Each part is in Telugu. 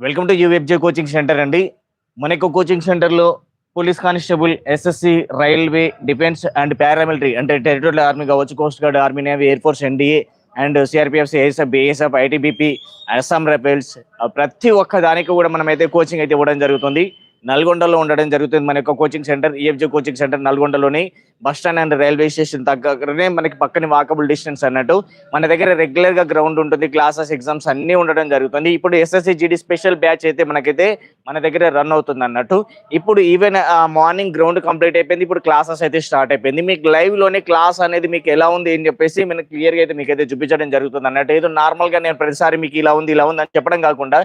Welcome to UFJ coaching centre అండి. మన యొక్క కోచింగ్ సెంటర్లో police constable SSC railway defence and paramilitary అంటే టెరిటోరియల్ ఆర్మీ కావచ్చు coast guard army navy air force NDA and CRPF ASF BSF ITBP Assam rebels ప్రతి ఒక్క దానికి కూడా మనం అయితే కోచింగ్ అయితే ఇవ్వడం జరుగుతుంది. నల్గొండలో ఉండడం జరుగుతుంది. మన యొక్క coaching centre EFJ coaching centre నల్గొండలోని bus stand and railway station దగ్గరనే మనకి పక్కన వాకబుల్ డిస్టెన్స్ అన్నట్టు. మన దగ్గర రెగ్యులర్గా గ్రౌండ్ ఉంటుంది. క్లాసెస్ ఎగ్జామ్స్ అన్నీ ఉండడం జరుగుతుంది. ఇప్పుడు ఎస్ఎస్సి జీడీ స్పెషల్ బ్యాచ్ అయితే మనకైతే మన దగ్గర రన్ అవుతుంది అన్నట్టు. ఇప్పుడు ఈవెన్ మార్నింగ్ గ్రౌండ్ కంప్లీట్ అయిపోయింది. ఇప్పుడు క్లాసెస్ అయితే స్టార్ట్ అయిపోయింది. మీకు లైవ్లోనే క్లాస్ అనేది మీకు ఎలా ఉంది అని చెప్పేసి మనకి క్లియర్గా అయితే మీకు అయితే చూపించడం జరుగుతుంది అన్నట్టు. ఏదో నార్మల్గా నేను ప్రతిసారి మీకు ఇలా ఉంది ఇలా ఉంది అని చెప్పడం కాకుండా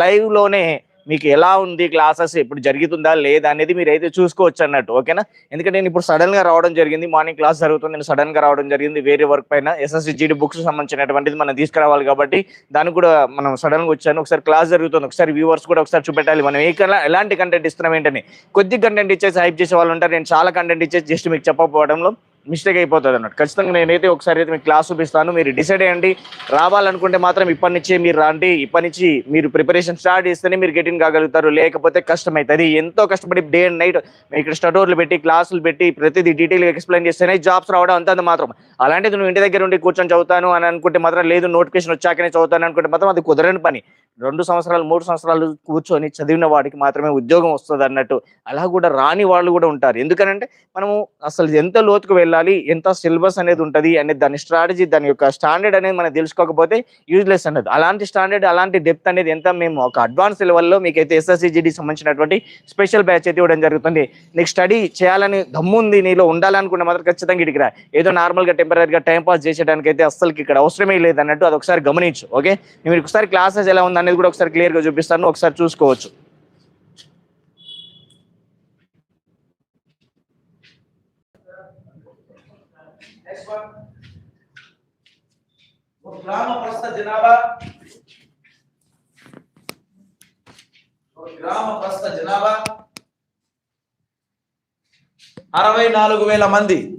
లైవ్లోనే మీకు ఎలా ఉంది క్లాసెస్? ఇప్పుడు జరుగుతుందా లేదా అనేది మీరు అయితే చూసుకోవచ్చు అన్నట్టు ఓకేనా? ఎందుకంటే నేను ఇప్పుడు సడన్గా రావడం జరిగింది మార్నింగ్ క్లాస్ జరుగుతుంది నేను సడన్గా రావడం జరిగింది వేరే వర్క్ పైన ఎస్ఎస్సి జీడీ బుక్స్ సంబంధించినటువంటిది మనం తీసుకురావాలి కాబట్టి దానికి కూడా మనం సడన్గా వచ్చాను. ఒకసారి క్లాస్ జరుగుతుంది ఒకసారి వ్యూవర్స్ కూడా ఒకసారి చూపెట్టాలి. మనం ఏ ఎలాంటి కంటెంట్ ఇస్తున్నాం ఏంటని? కొద్ది కంటెంట్ ఇచ్చేసి హైప్ చేసే వాళ్ళు ఉంటారు. నేను చాలా కంటెంట్ ఇచ్చేసి జస్ట్ మీకు చెప్పకపోవడంలో మిస్టేక్ అయిపోతుంది అన్నట్టు. ఖచ్చితంగా నేనైతే ఒకసారి అయితే మీకు క్లాస్ చూపిస్తాను. మీరు డిసైడ్ అయ్యండి. రావాలనుకుంటే మాత్రం ఇప్పటి నుంచే మీరు రాండి. ఇప్పటి నుంచి మీరు ప్రిపరేషన్ స్టార్ట్ చేస్తేనే మీరు గెటిన్ కాగలుగుతారు. లేకపోతే కష్టమవుతుంది ఎంతో కష్టపడి డే అండ్ నైట్ ఇక్కడ స్టడోర్లు పెట్టి క్లాసులు పెట్టి ప్రతిదీ డీటెయిల్గా ఎక్స్ప్లెయిన్ చేస్తేనే జాబ్స్ రావడం అంతంత మాత్రం. అలాంటిది నువ్వు ఇంటి దగ్గర ఉండి కూర్చొని చదువుతాను అని అనుకుంటే మాత్రం లేదు నోటిఫికేషన్ వచ్చాకనే చదువుతాను అనుకుంటే మాత్రం అది కుదరని పని. రెండు సంవత్సరాలు మూడు సంవత్సరాలు కూర్చొని చదివిన వాడికి మాత్రమే ఉద్యోగం వస్తుంది అన్నట్టు అలా కూడా రాని వాళ్ళు కూడా ఉంటారు. ఎందుకనంటే మనము అసలు ఎంత లోతుకు వెళ్ళాలి ఎంత సిలబస్ అనేది ఉంటుంది అనేది దాని స్ట్రాటజీ దాని యొక్క స్టాండర్డ్ అనేది మనం తెలుసుకోకపోతే యూజ్లెస్ అన్నది. అలాంటి స్టాండర్డ్ అలాంటి డెప్త్ అనేది ఎంత మేము ఒక అడ్వాన్స్ లెవెల్లో మీకైతే ఎస్ఎస్సిజిడి సంబంధించినటువంటి స్పెషల్ బ్యాచ్ అయితే ఇవ్వడం జరుగుతుంది. నీకు స్టడీ చేయాలని దమ్ముంది నీలో ఉండాలనుకుంటే మాత్రం ఖచ్చితంగా ఇటుకు రా. ఏదో నార్మల్గా టెంపరీగా టైం పాస్ చేసేయడానికి అయితే అస్సలకి ఇక్కడ అవసరమే లేదు అన్నట్టు అది ఒకసారి గమనించు ఓకే? నేను ఒకసారి క్లాసెస్ ఎలా ఉంది అనేది కూడా ఒకసారి క్లియర్గా చూపిస్తాను ఒకసారి చూసుకోవచ్చు Next one. ఒక గ్రామ ప్రస్థ జనాభా. గ్రామ ప్రస్థ జనాభా. అరవై నాలుగు వేల మంది.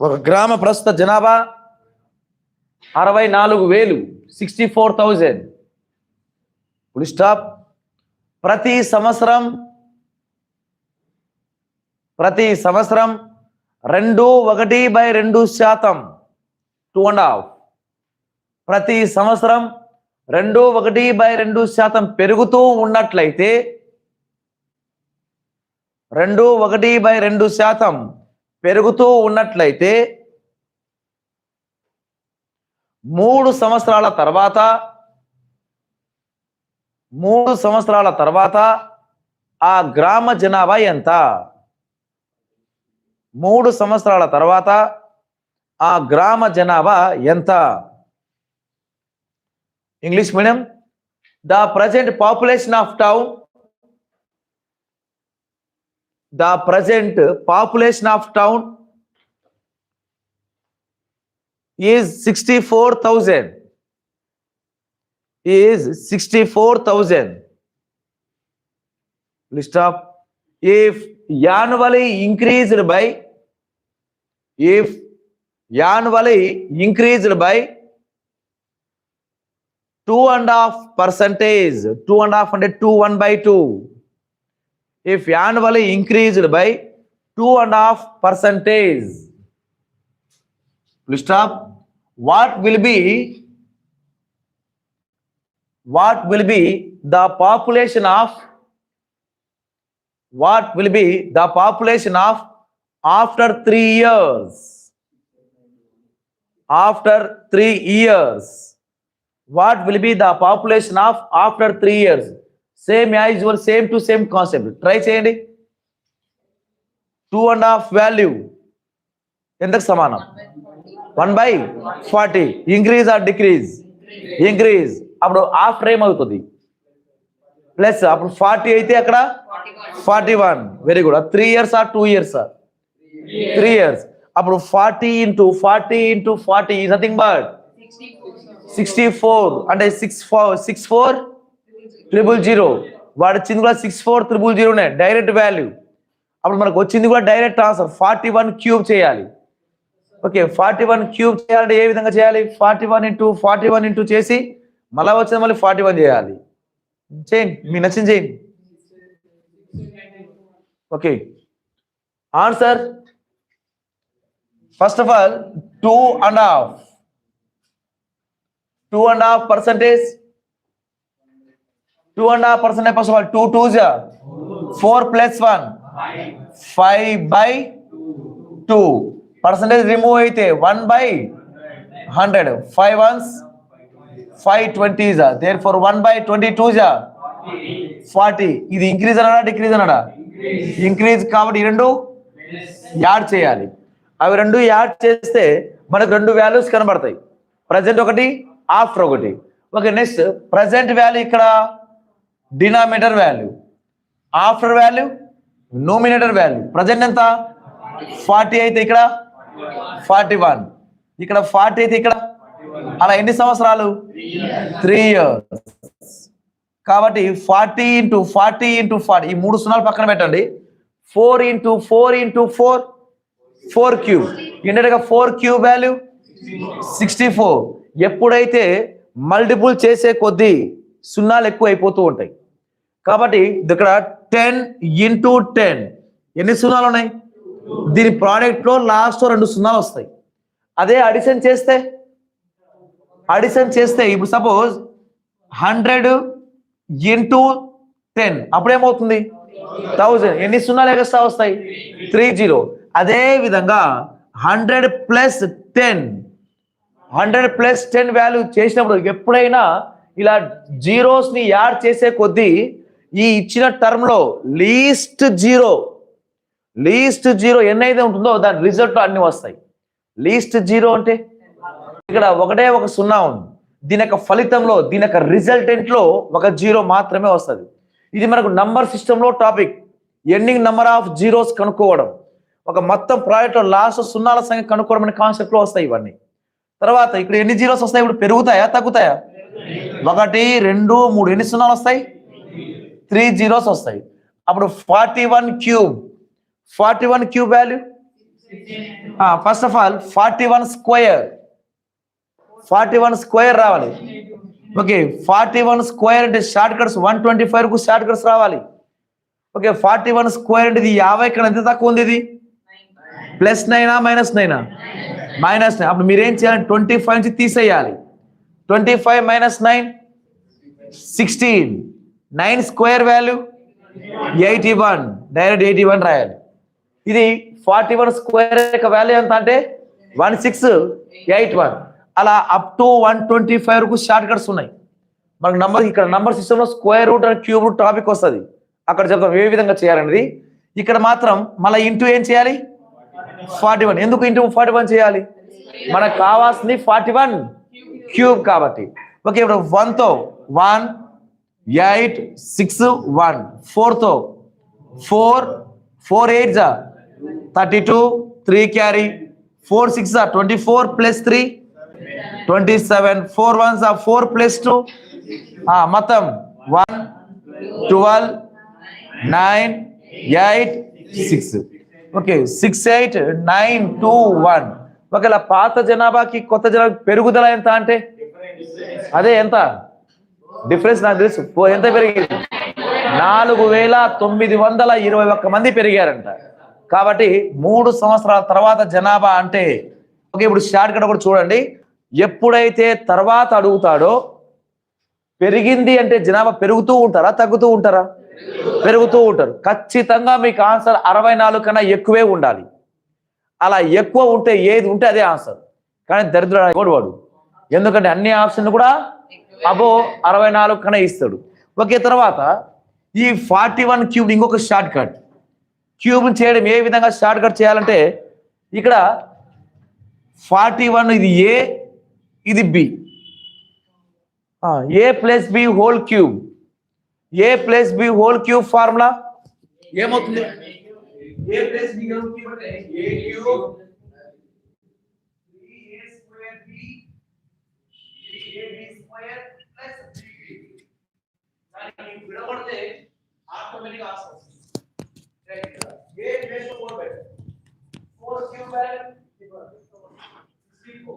ఒక గ్రామ ప్రస్తుత జనాభా అరవై నాలుగు వేలు సిక్స్టీ ఫోర్ థౌజండ్. ఇప్పుడు స్టాప్ ప్రతి సంవత్సరం ప్రతి సంవత్సరం రెండు ఒకటి బై రెండు శాతం. టూ అండ్ హాఫ్ ప్రతి సంవత్సరం రెండు ఒకటి బై రెండు శాతం పెరుగుతూ ఉన్నట్లయితే రెండు ఒకటి బై రెండు శాతం పెరుగుతూ ఉన్నట్లయితే మూడు సంవత్సరాల తర్వాత మూడు సంవత్సరాల తర్వాత ఆ గ్రామ జనాభా ఎంత? మూడు సంవత్సరాల తర్వాత ఆ గ్రామ జనాభా ఎంత English medium the present population of town the present population of town is sixty four thousand is sixty four thousand stop if annually increased by if annually increased by two and a half percentage two and a half and two one by two. If annually increased by two and a half percentage please stop. What will be what will be the population of what will be the population of after three years after three years what will be the population of after three years? Same as usual same to same concept. Try చేయండి. టూ అండ్ హాఫ్ వాల్యూ ఎంతకు సమానం? One by forty increase or decrease increase అప్పుడు ఆఫ్టర్ ఏమవుతుంది ప్లస్ అప్పుడు ఫార్టీ అయితే అక్కడ forty one very good three years ఆ టూ ఇయర్స్ త్రీ ఇయర్స్ అప్పుడు forty into forty into forty nothing but sixty four. అంటే six four six four triple zero. వాడు వచ్చింది కూడా సిక్స్ ఫోర్ త్రిబుల్ జీరోనే డైరెక్ట్ వాల్యూ. అప్పుడు మనకు వచ్చింది కూడా direct answer forty one cube చేయాలి. ఓకే ఫార్టీ వన్ క్యూబ్ చేయాలంటే ఏ విధంగా చేయాలి? Forty one into forty one into చేసి మళ్ళీ వచ్చింది మళ్ళీ ఫార్టీ వన్ చేయాలి. చేయండి మీకు నచ్చింది చేయండి. Okay. Answer? First of all two and half two and half percentage two and half percentage first of all two two జా four plus one five by two percentage remove అయితే one by hundred five ones five twenty జా there four one by twenty two జా ఫార్టీ ఇది ఇంక్రీజ్ అన్నాడా డిక్రీజ్ అన్నాడా? ఇంక్రీజ్ కాబట్టి రెండు యాడ్ చేయాలి. అవి రెండు యాడ్ చేస్తే మనకు రెండు వాల్యూస్ కనబడతాయి. ప్రజెంట్ ఒకటి ఆఫ్టర్ ఒకటి. ఓకే నెక్స్ట్ ప్రజెంట్ వాల్యూ ఇక్కడ denominator value after value nominator value present ఎంత? ఫార్టీ అయితే ఇక్కడ ఫార్టీ వన్ ఇక్కడ ఫార్టీ అయితే ఇక్కడ అలా ఎన్ని సంవత్సరాలు? త్రీ ఇయర్స్ కాబట్టి forty into forty into forty ఈ మూడు సున్నాలు పక్కన పెట్టండి. Four into four into four four cube. ఏంటంటే four cube value? Sixty four. ఎప్పుడైతే మల్టిపుల్ చేసే కొద్దీ సున్నాలు ఎక్కువ అయిపోతూ ఉంటాయి. కాబట్టి ఇక్కడ టెన్ ఇంటూ టెన్. ఎన్ని సున్నాలు ఉన్నాయి? దీని ప్రోడక్ట్లో లాస్ట్ రెండు సున్నాలు వస్తాయి. అదే అడిషన్ చేస్తే? అడిషన్ చేస్తే ఇప్పుడు సపోజ్ హండ్రెడ్ ఇంటూ టెన్. అప్పుడేమవుతుంది? థౌజండ్ ఎన్ని సున్నాలు ఎగస్ట్రా వస్తాయి? త్రీ జీరో అదే విధంగా hundred plus ten hundred plus ten value చేసినప్పుడు ఎప్పుడైనా ఇలా జీరోస్ని యాడ్ చేసే కొద్దీ ఈ ఇచ్చిన టర్మ్లో లీస్ట్ జీరో లీస్ట్ జీరో ఎన్నైతే ఉంటుందో దాని రిజల్ట్ అన్ని వస్తాయి. లీస్ట్ జీరో అంటే? ఇక్కడ ఒకటే ఒక సున్నా ఉంది. దీని యొక్క ఫలితంలో దీని యొక్క రిజల్టెంట్లో ఒక జీరో మాత్రమే వస్తుంది. ఇది మనకు నంబర్ సిస్టంలో topic. Ending number of zeros కనుక్కోవడం. ఒక మొత్తం ప్రాజెక్ట్లో లాస్ట్ సున్నాల సంఖ్య కనుక్కోవడం కాన్సెప్ట్లో వస్తాయి ఇవన్నీ. తర్వాత ఇక్కడ ఎన్ని జీరోస్ వస్తాయి? ఇప్పుడు పెరుగుతాయా? తగ్గుతాయా? ఒకటి రెండు మూడు. ఎన్ని సున్నాలు వస్తాయి? త్రీ జీరోస్ వస్తాయి. అప్పుడు forty one cube forty one cube value first of all forty one square forty one square రావాలి. ఓకే ఫార్టీ వన్ స్క్వేర్ అంటే షార్ట్ కట్స్ వన్ ట్వంటీ ఫైవ్కు షార్ట్ కట్స్ రావాలి. ఓకే ఫార్టీ వన్ స్క్వేర్ అంటే ఇది యాభై కన్నా ఎంత తక్కువ ఉంది ఇది? ప్లస్ నైనా మైనస్ నైనా? Minus nine. అప్పుడు మీరేం చేయాలి? ట్వంటీ ఫైవ్ నుంచి తీసేయాలి. Twenty five minus nine? Sixteen. Nine square value? Eighty one. Direct eighty one రాయాలి. ఇది ఫార్టీ వన్ స్క్వేర్ యొక్క వాల్యూ ఎంత అంటే? One six eight one. అలా up to one twenty five వరకు షార్ట్ కట్స్ ఉన్నాయి. మనకు నంబర్ ఇక్కడ నంబర్ సిస్టంలో square root and cube root topic వస్తుంది. అక్కడ చెప్తాం ఏ విధంగా చేయాలనేది. ఇక్కడ మాత్రం మళ్ళీ ఇంటూ ఏం చేయాలి? Forty one. ఎందుకు ఇంటూ ఫార్టీ వన్ చేయాలి? మనకు కావాల్సింది ఫార్టీ వన్ క్యూబ్ కాబట్టి. ఓకే ఇప్పుడు వన్తో వన్ ఎయిట్ సిక్స్ వన్ ఫోర్తో ఫోర్ ఫోర్ ఎయిట్ జా thirty two three carry four six జా twenty four plus three twenty seven four ones ఆ ఫోర్ ప్లస్ టూ మొత్తం one twelve nine eight six okay six eight nine two one ఒకవేళ పాత జనాభాకి కొత్త జనాభా పెరుగుదల ఎంత అంటే? అదే ఎంత? డిఫరెన్స్ నాకు తెలుసు. ఎంత పెరిగింది? నాలుగు వేల తొమ్మిది వందల ఇరవై ఒక్క మంది పెరిగారంట. కాబట్టి మూడు సంవత్సరాల తర్వాత జనాభా అంటే ఓకే ఇప్పుడు షార్ట్ కట్ కూడా చూడండి. ఎప్పుడైతే తర్వాత అడుగుతాడో పెరిగింది అంటే జనాభా పెరుగుతూ ఉంటారా తగ్గుతూ ఉంటారా? పెరుగుతూ ఉంటారు. ఖచ్చితంగా మీకు ఆన్సర్ అరవై నాలుగు కన్నా ఎక్కువే ఉండాలి. అలా ఎక్కువ ఉంటే ఏది ఉంటే అదే ఆన్సర్. కానీ దరిద్రుడు కూడా వాడు. ఎందుకంటే అన్ని ఆప్షన్లు కూడా అబో అరవై నాలుగు కన్నా ఇస్తాడు. ఓకే తర్వాత ఈ ఫార్టీ వన్ క్యూబ్ ఇంకొక షార్ట్ కట్. క్యూబ్ని చేయడం ఏ విధంగా షార్ట్ కట్ చేయాలంటే ఇక్కడ ఫార్టీ వన్ ఇది ఏ ఇది B. A plus B whole cube. A plus B whole cube formula ఏమవుతుంది A plus B whole cube అంటే A cube 3a square B 3ab square plus 3b దానికి విడగొడితే ఆటోమేటిక్ ఆన్సర్ వస్తుంది A plus 4 by 4 cube value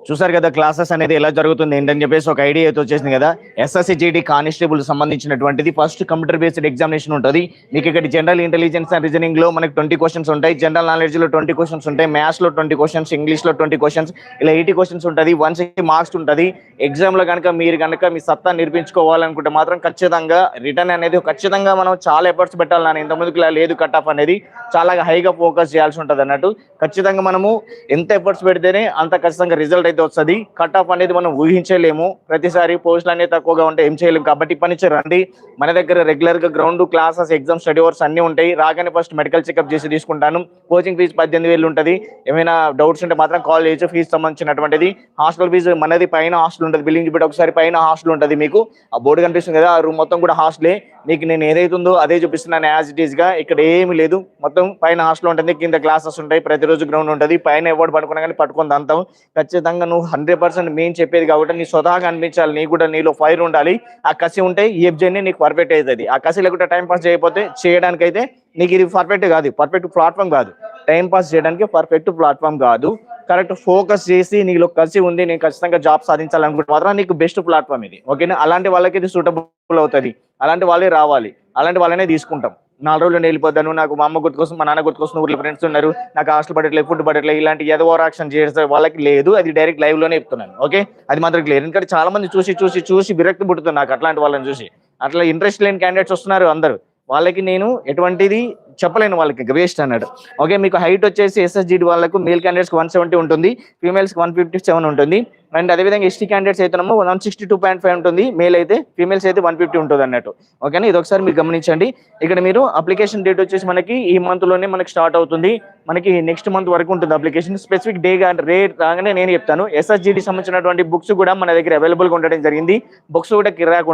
చూసారు కదా క్లాసెస్ అనేది ఎలా జరుగుతుంది ఏంటని చెప్పేసి ఒక ఐడియా అయితే వచ్చేసింది కదా. ఎస్ఎస్సి జీడీ కానిస్టేబుల్ సంబంధించినటువంటిది. ఫస్ట్ కంప్యూటర్ బేస్డ్ ఎగ్జామినేషన్ ఉంటుంది. మీకు ఇక్కడ జనరల్ ఇంటెలిజెన్స్ అండ్ రీజనింగ్లో మనకి ట్వంటీ క్వశ్చన్స్ ఉంటాయి. జనరల్ నాలెడ్జ్లో ట్వంటీ క్వశ్చన్స్ ఉంటాయి. మ్యాథ్స్లో ట్వంటీ క్వశ్చన్స్ ఇంగ్లీష్లో ట్వంటీ క్వశ్చన్స్ ఇలా ఎయిటీ క్వశ్చన్స్ ఉంటుంది. వన్ సిక్స్టీ మార్క్స్ ఉంటుంది. ఎగ్జామ్లో కనుక మీరు కనుక మీ సత్తా నిర్మించుకోవాలనుకుంటే మాత్రం ఖచ్చితంగా రిటర్న్ అనేది ఖచ్చితంగా మనం చాలా ఎఫర్ట్స్ పెట్టాలి నాన్న. ఇంతకుముందుకు ఇలా లేదు కట్ ఆఫ్ అనేది. చాలా హైగా ఫోకస్ చేయాల్సి ఉంటుంది అన్నట్టు ఖచ్చితంగా మనము ఎంత ఎఫర్ట్స్ పెడితేనే అంత ఖచ్చితంగా రిజల్ట్ అయితే వస్తుంది. కట్ ఆఫ్ అనేది మనం ఊహించలేము. ప్రతిసారి పోస్టులు అనేది తక్కువగా ఉంటే ఏం చేయలేము కాబట్టి ఇప్పటి నుంచి రండి మన దగ్గర రెగ్యులర్గా ground classes exam study hours అన్ని ఉంటాయి. రాగానే ఫస్ట్ మెడికల్ చెకప్ చేసి తీసుకుంటాను. కోచింగ్ ఫీజు పద్దెనిమిది వేలు ఉంటుంది. ఏమైనా డౌట్స్ ఉంటే మాత్రం కాల్ చేయొచ్చు. ఫీజు సంబంధించినటువంటిది. హాస్టల్ ఫీజు మనది పైన హాస్టల్ ఉంటుంది. బిల్డింగ్ చూపెట్టి ఒకసారి పైన హాస్టల్ ఉంటుంది మీకు. ఆ బోర్డు కనిపిస్తుంది కదా. ఆ రూమ్ మొత్తం కూడా హాస్టలే. నీకు నేను ఏదైతే ఉందో అదే చూపిస్తున్నాను యాజ్ ఇట్ ఈస్గా. ఇక్కడ ఏమీ లేదు. మొత్తం పైన హాస్టల్ ఉంటుంది కింద క్లాసెస్ ఉంటాయి ప్రతిరోజు గ్రౌండ్ ఉంటుంది. పైన ఎవరు పడుకున్నా కానీ పట్టుకొని దంతాం ఖచ్చితంగా నువ్వు హండ్రెడ్ పర్సెంట్ మేము చెప్పేది కాబట్టి నీ స్వతహాగా అనిపించాలి నీ కూడా నీలో ఫైర్ ఉండాలి. ఆ కసి ఉంటే ఈ జర్నీ నీకు పర్ఫెక్ట్ అవుతుంది. ఆ కసి లేకుండా టైం పాస్ చేయకపోతే చేయడానికైతే నీకు ఇది పర్ఫెక్ట్ కాదు. పర్ఫెక్ట్ ప్లాట్ఫామ్ కాదు. టైం పాస్ చేయడానికి పర్ఫెక్ట్ ప్లాట్ఫామ్ కాదు. కరెక్ట్ ఫోకస్ చేసి నీలో కలిసి ఉంది నేను ఖచ్చితంగా జాబ్ సాధించాలనుకుంటే మాత్రం నీకు బెస్ట్ ప్లాట్ఫామ్ ఇది. ఓకేనా అలాంటి వాళ్ళకి ఇది సూటబుల్ అవుతుంది. అలాంటి వాళ్ళే రావాలి. అలాంటి వాళ్ళనే తీసుకుంటాం. నాలుగు రోజులు నేను వెళ్ళిపోతాను. నాకు మా అమ్మ గుర్తుకొస్తుంది మా నాన్న గుర్తుకొస్తుంది ఊర్లో ఫ్రెండ్స్ ఉన్నారు. నాకు హాస్టల్ పడట్లేదు ఫుడ్ పడట్లేదు ఇలాంటి ఏదో యాక్షన్ చేస్తే వాళ్ళకి లేదు. అది డైరెక్ట్ లైవ్లోనే చెప్తున్నాను. ఓకే అది మాత్రం క్లియర్ ఎందుకంటే చాలా మంది చూసి చూసి చూసి విరక్తి పుడుతుంది నాకు అట్లాంటి వాళ్ళని చూసి. అట్లా ఇంట్రెస్ట్ లేని క్యాండిడేట్స్ వస్తున్నారు అందరూ. వాళ్ళకి నేను ఎటువంటిది చెప్పలేను వాళ్ళకి వేస్ట్ అన్నాడు. ఓకే మీకు హైట్ వచ్చేసి ఎస్ఎస్జిడి వాళ్ళకు మేల్ క్యాండిడేట్స్కి వన్ సెవెంటీ ఉంటుంది ఫీమేల్స్ వన్ ఫిఫ్టీ సెవెన్ ఉంటుంది. అండ్ అదేవిధంగా ఎస్టీ క్యాండిడేట్స్ అయితేనేమో one sixty two point five ఉంటుంది మేల్ అయితే ఫీమేల్స్ అయితే వన్ ఫిఫ్టీ ఉంటుంది అన్నట్టు. ఓకేనా ఇది ఒకసారి మీరు గమనించండి. ఇక్కడ మీరు అప్లికేషన్ డేట్ వచ్చేసి మనకి ఈ మంత్లోనే మనకి స్టార్ట్ అవుతుంది. మనకి నెక్స్ట్ మంత్ వరకు ఉంటుంది అప్లికేషన్ స్పెసిఫిక్ డే రే రాగానే నేను చెప్తాను. ఎస్ఎస్జిడి సంబంధించినటువంటి బుక్స్ కూడా మన దగ్గర అవైలబుల్గా ఉండడం జరిగింది. బుక్స్ కూడా కిరాక్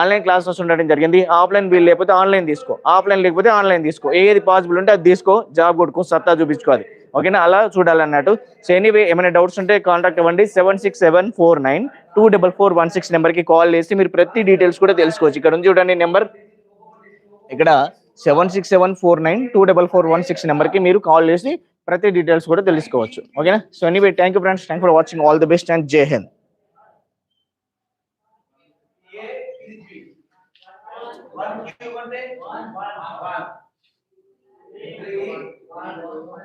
ఆన్లైన్ క్లాసెస్ ఉండడం జరిగింది. ఆఫ్లైన్ బిల్ లేకపోతే ఆన్లైన్ తీసుకో. ఆఫ్లైన్ లేకపోతే ఆన్లైన్ తీసుకో. ఏది పాసిబుల్ ఉంటే అది తీసుకో జాబ్ కొట్టుకో సత్తా చూపించుకోవాలి. ఓకేనా? అలా చూడాలన్నట్టు. సో ఎనీవే ఏమైనా డౌట్స్ ఉంటే కాంటాక్ట్ అవ్వండి. Seven six seven four nine two double four one six నెంబర్కి కాల్ చేసి మీరు ప్రతి డీటెయిల్స్ కూడా తెలుసుకోవచ్చు. ఇక్కడ ఉంది చూడండి నెంబర్. ఇక్కడ seven six seven four nine two double four one six నెంబర్కి మీరు కాల్ చేసి ప్రతి డీటెయిల్స్ కూడా తెలుసుకోవచ్చు. ఓకేనా? So anyway thank you friends thank for watching all the best and జై Hind three, one, one, one.